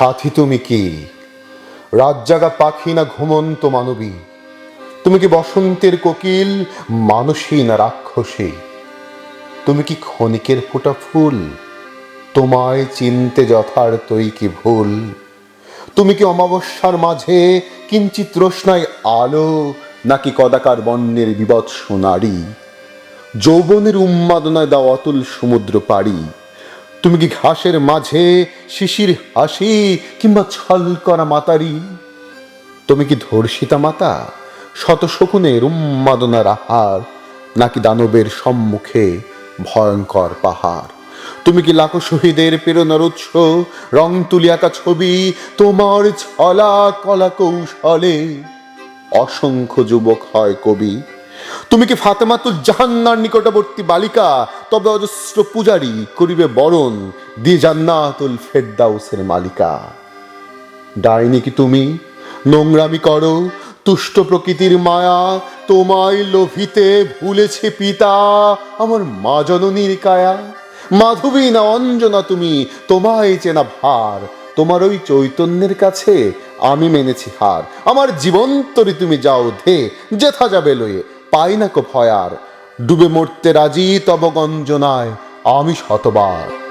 সাথী তুমি কি? রাতজাগা পাখি না ঘুমন্ত মানবী? তুমি কি বসন্তের কোকিল, মানসী না রাক্ষসী? তুমি কি ক্ষণিকের ফোঁটা ফুল, তোমায় চিনতে যথার্থই কি ভুল? তুমি কি অমাবস্যার মাঝে কিঞ্চিত রোশনায় আলো, নাকি কদাকার বন্যের বিবৎস নারী? যৌবনের উন্মাদনায় দাও অতুল সমুদ্র পাড়ি তুমি কি ঘাসের মাঝে শিশির হাসি কিংবা ছল করা মাতারি? তুমি কি ধর্ষিতা মাতা, শত শকুনের উন্মাদনার আহার, নাকি দানবের সম্মুখে ভয়ঙ্কর পাহাড়? তুমি কি লাখো শহীদের প্রেরণার উৎস, রং তুলি আঁকা ছবি, তোমার ছলা কলা কৌশলে অসংখ্য যুবক হয় কবি? তুমি কি ফাতেমাতুল জাহান্নার নিকটবর্তী বালিকা? তবে অজস্র পূজারী করিবে বরণ দিয়ে জান্নাতুল ফেরদাউসের মালিকা। ডাইনি কি তুমি? নোংরামি করো, তুষ্ট প্রকৃতির মায়া তোমায় লোভিতে ভুলেছে পিতা। আমার মা জননীর কায়া, মাধবী না অঞ্জনা তুমি, তোমায় চেনা ভার, তোমার ওই চৈতন্যের কাছে আমি মেনেছি হার। আমার জীবন্তরে তুমি যাও, ধে, যেথা যাবে লয়ে পাই না কো ভয়ার ডুবে মরতে রাজি তব গঞ্জনায় আমি শতবার।